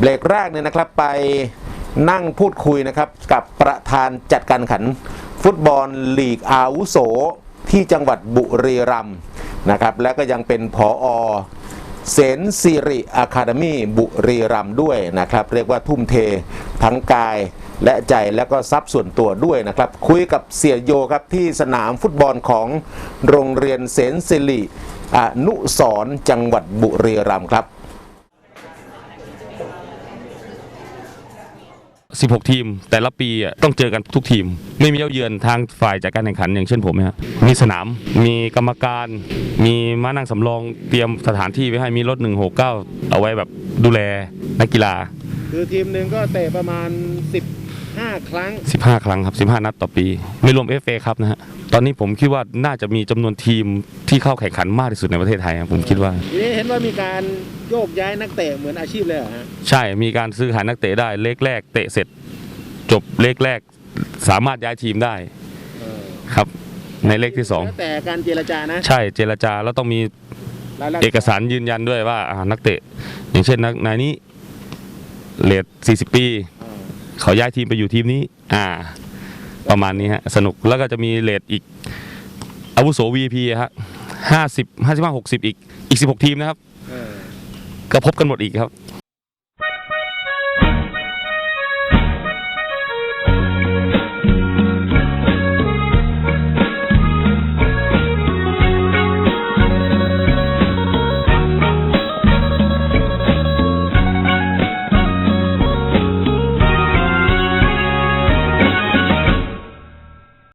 เบรกแรกเนี่ยนะครับไปนั่งพูดคุยนะครับกับประธานจัดการขัน ฟุตบอลลีกอาวุโส ที่จังหวัดบุรีรัมย์นะครับ และก็ยังเป็นผออเสนสิริอะคาเดมี่บุรีรัมย์ด้วยนะครับ เรียกว่าทุ่มเททั้งกายและใจแล้วก็ทรัพย์ส่วนตัวด้วยนะครับ คุยกับเสียโยครับที่สนามฟุตบอลของโรงเรียนเสนสิริอนุสรจังหวัดบุรีรัมย์ครับ 16 ทีม แต่ละปีอะต้องเจอกันทุกทีม ไม่มีเย้าเยือนทางฝ่ายจากการแข่งขันอย่างเช่นผมนะฮะมีสนาม มีกรรมการ มีม้านั่งสำรองเตรียมสถานที่ไว้ให้มีรถ 169 เอาไว้แบบดูแลนักกีฬา คือทีมหนึ่งก็เตะประมาณ 15 ครั้ง 15 ครั้งครับ 15 นัดต่อปี ไม่รวม FA ครับนะฮะ ตอนนี้ผมคิดว่าน่าจะมีจำนวนทีมที่เข้าแข่งขันมากที่สุดในประเทศไทยครับผมคิดว่าทีนี้เห็นว่ามีการโยกย้ายนักเตะเหมือนอาชีพเลยเหรอฮะ ใช่ มีการซื้อขายนักเตะได้ เลขแรกเตะเสร็จ จบเลขแรกสามารถย้ายทีมได้เออครับ ในเลขที่สองแล้วแต่การเจรจานะ ใช่ เจรจาแล้วต้องมีรายละเอกสารยืนยันด้วยว่าอ่านักเตะ อย่างเช่นนักนายนี้เลท40 ปี เออเขาย้ายทีมไปอยู่ทีมนี้ อ่า ประมาณนี้ฮะ สนุกแล้วก็จะมีเลทอีก อาวุโส VIP อะฮะห้าสิบห้าสิบห้าหกสิบอีกอีกสิบหกทีมนะครับเออก็พบกันหมดอีกครับ